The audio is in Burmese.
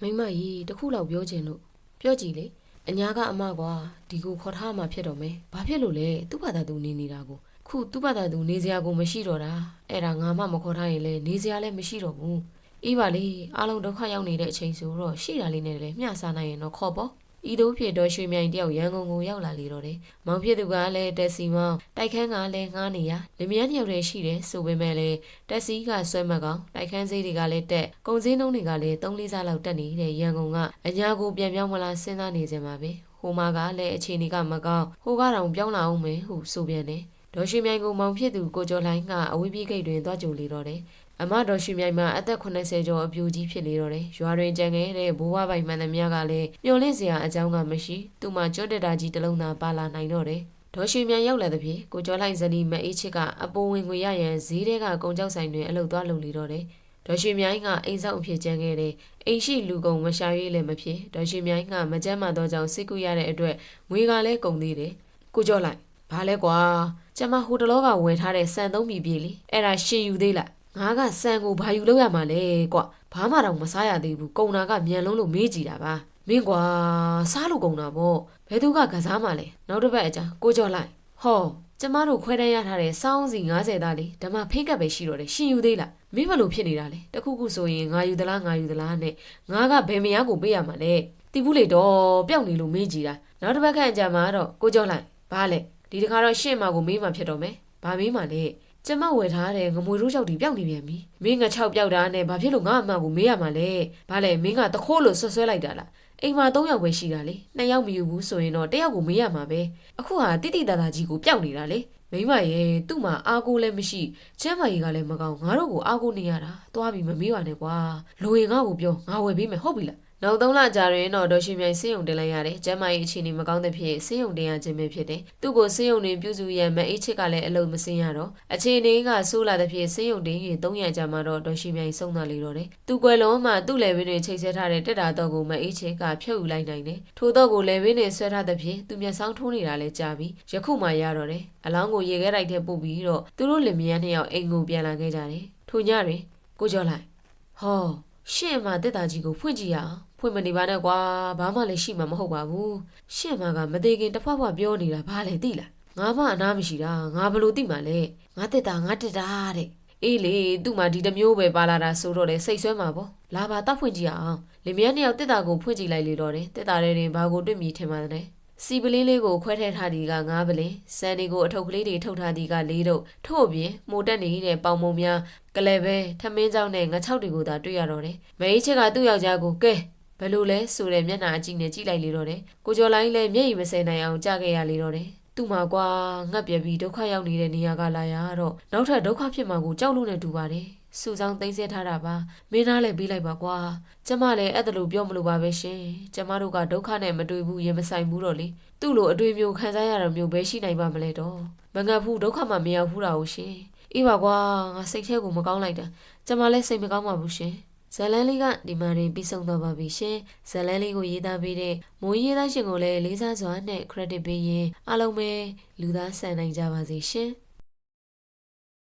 မိမကြီးတခုလောက်ပြောချင်လို့ပြောကြည့်လေအညာကအမကွာဒီကိုခေါ်ထားမှဖြစ်တော့မယ်ဘာဖြစ်လို့လဲသူ့ဘာသာသူနေနေတာကိုခုသူ့ဘာသာသူနေစရာကိုမရှိတော့တာအဲ့ဒါငါမှမခေါ်ထားရင်လေနေစရာလည်းမရှိတော့ဘူးအေးပါလေအားလုံးဒုက္ခရောက်နေတဲ့အချိန်ဆိုတော့ရှိတာလေးနဲ့လည်းမျှစားနိုင်ရင်တော့ခေါ်ပေါ့ ဤသို့ဖြစ်တော့ရွှေမြိုင်တယောက်ရန်ကုန်ကိုရောက်လာလေတော့တယ်မောင်ဖြစ်သူကလည်းတက်စီမောင်းတိုက်ခန်းကလည်းငားနေရလင်မယားတယောက်တည်းရှိတယ်ဆိုပေမဲ့လည်းတက်စီကဆွဲမကောင်တိုက်ခန်းဈေးတွေကလည်းတက်ကုန်စည်နှုန်းတွေကလည်း3-4ဆလောက်တက်နေတဲ့ရန်ကုန်ကအညာကိုပြန်ပြောင်းမလားစဉ်းစားနေစင်ပါပဲဟိုမှာကလည်းအခြေအနေကမကောင်းဟိုကတော့ပြောင်းလာအောင်မယ်ဟုဆိုပြန်တယ်ဒေါ်ရွှေမြိုင်ကိုမောင်ဖြစ်သူကိုကျော်လိုင်းကအဝေးပြေးဂိတ်တွင်သွားကြိုလေတော့တယ် အမတော်ရွှေမြိုင်မှာအသက်80ကျော်အပြူကြီးဖြစ်လေတော့တယ်။ရွာတွင်ကြံခဲ့တဲ့ဘိုးဘပိုင်မှန်သမျှကလည်းမျောလင့်စရာအကြောင်းကမရှိ။သူ့မှာကြွတက်တာကြီးတစ်လုံးသာပါလာနိုင်တော့တယ်။ဒေါ်ရွှေမြိုင်ရောက်လာတဲ့ဖြင့်ကိုကျော်လိုက်ဇနီးမအေးချစ်ကအပိုးဝင်ငွေရရန်ဈေးထဲကကုံကြောက်ဆိုင်တွင်အလုပ်သွားလုပ်လေတော့တယ်။ဒေါ်ရွှေမြိုင်ကအိမ်ဆောင်အဖြစ်ကျန်ခဲ့တဲ့အိမ်ရှိလူကုန်မရှာရွေးလည်းမဖြစ်ဒေါ်ရွှေမြိုင်ကမကြမ်းမာသောကြောင့်စိတ်ကူရတဲ့အတွက်ငွေကလည်းကုန်သေးတယ်။ကိုကျော်လိုက်ဘာလဲကွာကျမဟိုတလောကဝယ်ထားတဲ့စံသုံးပြီပြေးလေအဲ့ဒါရှင်ယူသေးလား ငါကစံကိုဘာယူလို့ရမှာလဲကွဘာမှတော့မစားရသေးဘူးကုံနာကမြန်လုံးလို့မေးကြည့်တာပါမင်းကွာစားလို့ကုံတာပေါ့ဘယ်သူကကစားမှလဲနောက်တစ်ပတ်အကြာကိုကြော်လိုက်ဟောကျမတို့ခွဲတန်းရထားတဲ့စောင်းစီ90သားလေးဓမ္မဖိတ်ကပ်ပဲရှိတော့တယ်ရှင်ယူသေးလားမင်းဘလို့ဖြစ်နေတာလဲတခုခုဆိုရင်ငါယူသလားငါယူသလားနဲ့ငါကဘယ်မယားကိုပေးရမှာလဲတီဘူးလေတော့ပျောက်နေလို့မေးကြည့်တာနောက်တစ်ပတ်ခန့်အကြာမှာတော့ကိုကြော်လိုက်ဘာလဲဒီတခါတော့ရှင့်မကိုမေးမှဖြစ်တော့မယ်ဘာမေးမှလဲ ကျမဝယ်ထားတဲ့ငမွေတို့ကြောက်တီပျောက်နေပြန်ပြီမင်းငါ6ပျောက်တာနဲ့ဘာဖြစ်လို့ငါအမှန်ကိုမေးရမှာလဲဘာလဲမင်းကတခိုးလို့ဆွဆွဲလိုက်တာလားအိမ်မှာ3ယောက်ပဲရှိတာလေ2ယောက်မယူဘူးဆိုရင်တော့1ယောက်ကိုမေးရမှာပဲအခုဟာတိတိတသာကြီးကိုပျောက်နေတာလေမိမရဲ့သူ့မှာအာကိုလည်းမရှိချမ်းမကြီးကလည်းမကောင်းငါတို့ကိုအာကိုနေရတာသွားပြီးမမေးပါနဲ့ကွာလူရင်ငါ့ကိုပြောငါဝယ်ပေးမယ်ဟုတ်ပြီလား နောက်သုံးလကြာရင်တော့ဒေါ်ရှင်မြိုင်ဆေးရုံတင်လိုက်ရတယ်။ကျမ်းမာရေးအခြေအနေမကောင်းတဲ့ဖြစ်ဆေးရုံတင်ရခြင်းပဲဖြစ်တယ်။သူ့ကိုဆေးရုံတွင်ပြုစုရန်မအေးချစ်ကလည်းအလုံးမစင်းရတော့အခြေအနေကဆိုးလာတဲ့ဖြစ်ဆေးရုံတင်ရင်၃ရက်ကြာမှတော့ဒေါ်ရှင်မြိုင်ဆုံးသွားလေတော့တယ်။သူ့ကွယ်လုံးမှသူ့လယ်ဘင်းတွင်ချိတ်ဆက်ထားတဲ့တက်တာတော့ကိုမအေးချစ်ကဖြုတ်ယူလိုက်နိုင်တယ်။ထို့တော့ကိုလယ်ဘင်းတွင်ဆွဲထားတဲ့ဖြစ်သူမျက်စောင်းထိုးနေတာလည်းကြာပြီ။ယခုမှရတော့တယ်။အလောင်းကိုရေခဲတိုက်ထဲပို့ပြီးတော့သူတို့လင်မယားနှစ်ယောက်အိမ်ကိုပြန်လာခဲ့ကြတယ်။ထိုညတွင်ကိုကျော်လိုက်ဟောရှင့်မတက်တာကြီးကိုဖွင့်ကြည့်ရအောင် ဖွင့်မနေပါနဲ့ကွာဘာမှလည်းရှိမှာမဟုတ်ပါဘူးရှင့်မကမသေးခင်တစ်ဖက်ဖက်ပြောနေတာဘာလဲသိလားငါမှအနာမရှိတာငါဘလို့သိမှာလဲငါတက်တာငါတက်တာတဲ့အေးလေသူ့မှာဒီတစ်မျိုးပဲပါလာတာဆိုတော့လေစိတ်ဆွဲမှာပေါ့လာပါတောက်ဖွင့်ကြည့်အောင်လင်မယားနှစ်ယောက်တက်တာကိုဖွင့်ကြည့်လိုက်လေတော့တယ်တက်တာတဲ့ရင်ဘာကိုတွေ့မြည်ထင်ပါလဲစီပလင်းလေးကိုခွဲထည့်ထားသည်ကငါးပလင်စံဒီကိုအထုပ်ကလေးတွေထုတ်ထားသည်ကလေးတို့ထို့အပြင်မိုတက်နေတဲ့ပေါင်မုံများကလဲပဲထမင်းကြောင်းနဲ့ငါချောက်တွေကိုသာတွေ့ရတော့တယ်မဲကြီးချက်ကသူ့ယောက်ျားကိုကဲ ဘယ်လိုလဲဆိုတဲ့မျက်နှာအကြည့်နဲ့ကြည့်လိုက်လေတော့တယ်ကိုကျော်လိုင်းလည်းမျက်ရည်မစဲနိုင်အောင်ကြားခဲ့ရလေတော့တယ်သူ့မှာကွာငတ်ပြက်ပြီးဒုက္ခရောက်နေတဲ့နေရာကလာရတော့နောက်ထပ်ဒုက္ခဖြစ်မှာကိုကြောက်လို့နဲ့တူပါတယ်စူဆောင်သိမ့်ဆဲထားတာပါမင်းသားလည်းပြီးလိုက်ပါကွာကျမလည်းအဲ့ဒါလိုပြောမလို့ပါပဲရှင်ကျမတို့ကဒုက္ခနဲ့မတွေ့ဘူးရင်မဆိုင်ဘူးတော့လေသူ့လိုအတွေ့မျိုးခံစားရတာမျိုးပဲရှိနိုင်ပါမလဲတော့မငတ်ဘူးဒုက္ခမှမရောက်ဘူးတာကိုရှင်အေးပါကွာငါစိတ်ထဲကိုမကောင်းလိုက်တာကျမလည်းစိတ်မကောင်းပါဘူးရှင် ဇလန်းလေးကဒီမှာရင်ပြီးဆုံးတော့ပါပြီရှင်ဇလန်းလေးကိုရေးသားပေးတဲ့မိုးရေးသားရှင်ကိုလည်းလေးစားစွာနဲ့ credit ပေးရင်အားလုံးပဲလူသားဆန်နိုင်ကြပါစေရှင်